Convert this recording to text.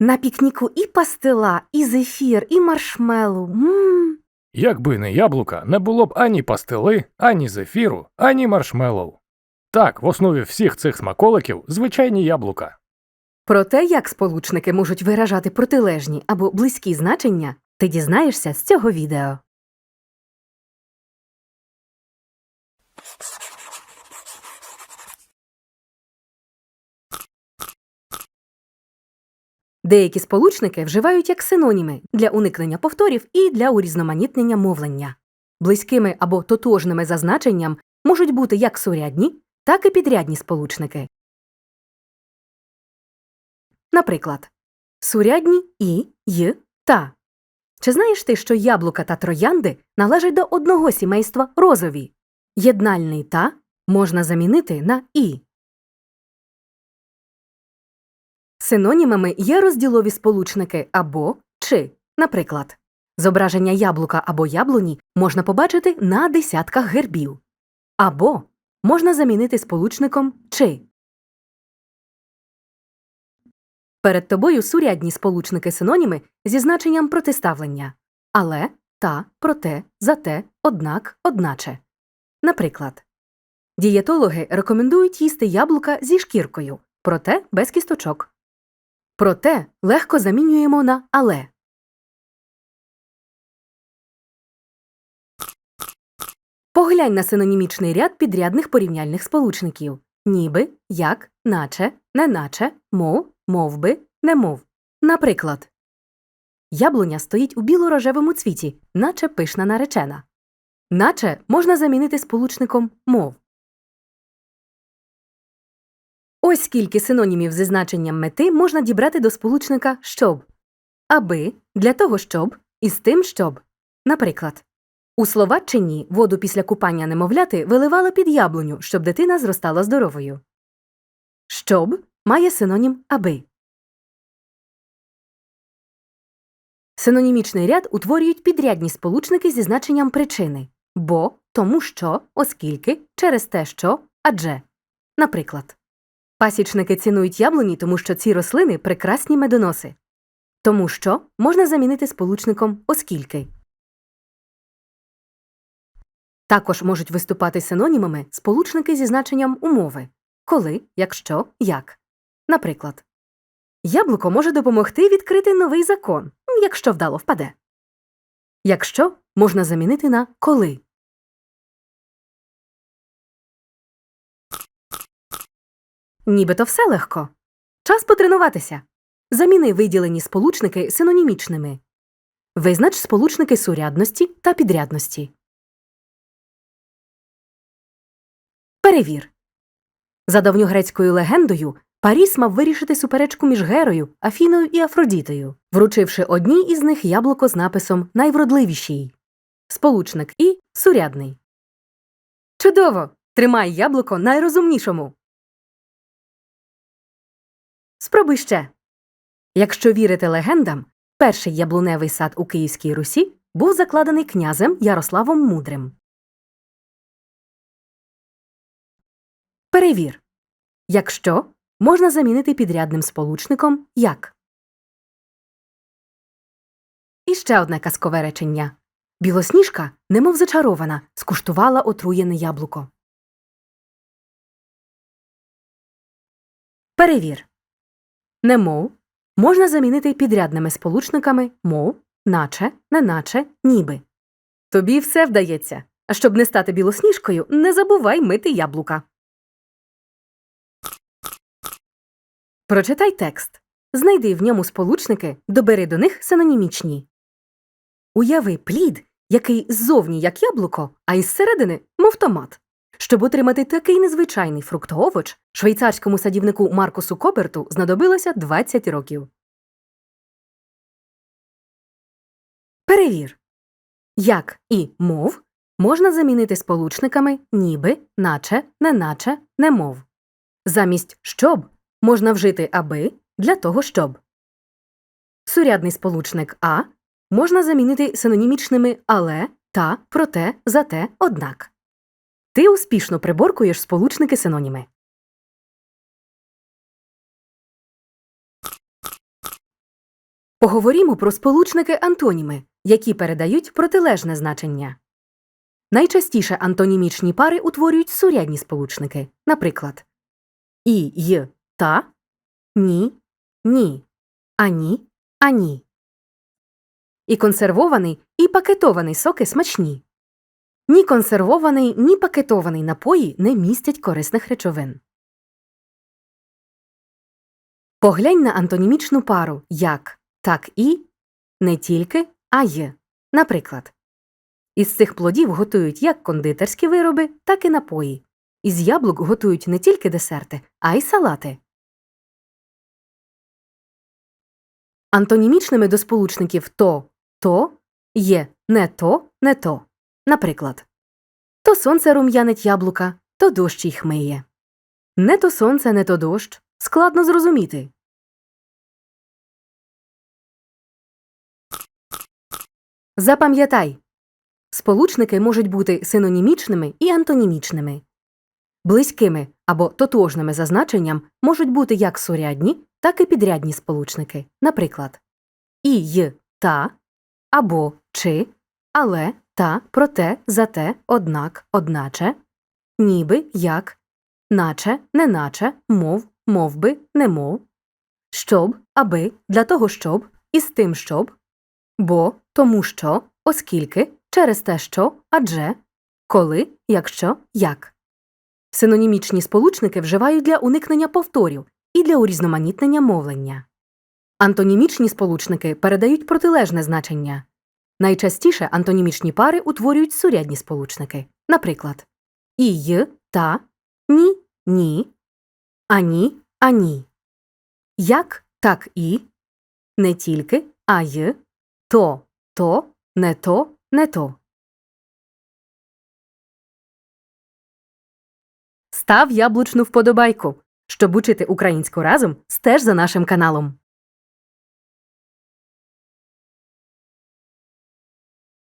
На пікніку і пастила, і зефір, і маршмелу. Мм. Якби не яблука, не було б ані пастили, ані зефіру, ані маршмеллоу. Так, в основі всіх цих смаколиків звичайні яблука. Про те, як сполучники можуть виражати протилежні або близькі значення, ти дізнаєшся з цього відео. Деякі сполучники вживають як синоніми для уникнення повторів і для урізноманітнення мовлення. Близькими або тотожними за значенням можуть бути як сурядні, так і підрядні сполучники. Наприклад, сурядні і, й, та. Чи знаєш ти, що яблука та троянди належать до одного сімейства розові? Єднальний та можна замінити на і. Синонімами є розділові сполучники або чи. Наприклад, зображення яблука або яблуні можна побачити на десятках гербів. Або можна замінити сполучником чи. Перед тобою сурядні сполучники синоніми зі значенням протиставлення але, та, проте, зате, однак, одначе. Наприклад, дієтологи рекомендують їсти яблука зі шкіркою, проте без кісточок. Проте легко замінюємо на але. Поглянь на синонімічний ряд підрядних порівняльних сполучників ніби, як, наче, неначе, мов, мовби, немов. Наприклад, яблуня стоїть у біло-рожевому цвіті, наче пишна наречена. Наче можна замінити сполучником мов. Ось скільки синонімів зі значенням мети можна дібрати до сполучника щоб, аби, для того щоб, і з тим щоб. Наприклад, у Словаччині воду після купання немовляти виливали під яблуню, щоб дитина зростала здоровою. Щоб має синонім аби. Синонімічний ряд утворюють підрядні сполучники зі значенням причини бо, тому що, оскільки, через те, що, адже. Наприклад, пасічники цінують яблуні, тому що ці рослини прекрасні медоноси. Тому що можна замінити сполучником оскільки. Також можуть виступати синонімами сполучники зі значенням умови коли, якщо, як. Наприклад, яблуко може допомогти відкрити новий закон, якщо вдало впаде. Якщо можна замінити на коли. Нібито все легко. Час потренуватися. Заміни виділені сполучники синонімічними. Визнач сполучники сурядності та підрядності. Перевір. За давньогрецькою легендою, Паріс мав вирішити суперечку між Герою, Афіною і Афродітою, вручивши одній із них яблуко з написом Найвродливішій. Сполучник і сурядний. Чудово! Тримай яблуко найрозумнішому. Спробуй ще. Якщо вірити легендам, перший яблуневий сад у Київській Русі був закладений князем Ярославом Мудрим. Перевір. Якщо можна замінити підрядним сполучником як. І ще одне казкове речення. Білосніжка, немов зачарована, скуштувала отруєне яблуко. Перевір. Немов можна замінити підрядними сполучниками мов, наче, неначе, ніби. Тобі все вдається. А щоб не стати білосніжкою, не забувай мити яблука. Прочитай текст. Знайди в ньому сполучники, добери до них синонімічні. Уяви плід, який ззовні як яблуко, а із середини мов томат. Щоб отримати такий незвичайний фруктоовоч, швейцарському садівнику Маркусу Коберту знадобилося 20 років. Перевір. Як і мов можна замінити сполучниками ніби, наче, неначе, немов. Замість щоб можна вжити аби для того щоб. Сурядний сполучник а можна замінити синонімічними але, та, проте, зате, однак. Ти успішно приборкуєш сполучники синоніми. Поговоримо про сполучники антоніми, які передають протилежне значення. Найчастіше антонімічні пари утворюють сурядні сполучники, наприклад, і й та, ні, ні, ані, ані. І консервований, і пакетований соки смачні. Ні консервований, ні пакетований напої не містять корисних речовин. Поглянь на антонімічну пару як, так і, не тільки, а й. Наприклад, із цих плодів готують як кондитерські вироби, так і напої. Із яблук готують не тільки десерти, а й салати. Антонімічними до сполучників то, то є не то, не то. Наприклад, то сонце рум'янить яблука, то дощ їх миє. Не то сонце, не то дощ. Складно зрозуміти. Запам'ятай. Сполучники можуть бути синонімічними і антонімічними. Близькими або тотожними за значенням можуть бути як сурядні, так і підрядні сполучники. Наприклад, і й та або чи, але, та, проте, зате, однак, одначе, ніби, як, наче, неначе, мов, мовби, немов, щоб, аби, для того щоб, із тим щоб, бо, тому що, оскільки, через те що, адже, коли, якщо, як. Синонімічні сполучники вживають для уникнення повторів і для урізноманітнення мовлення. Антонімічні сполучники передають протилежне значення. Найчастіше антонімічні пари утворюють сурядні сполучники. Наприклад, і й, та, ні, ні, ані, ані. Як, так і, не тільки, а й, то, то, не то, не то. Став яблучну вподобайку. Щоб учити українську разом, стеж за нашим каналом.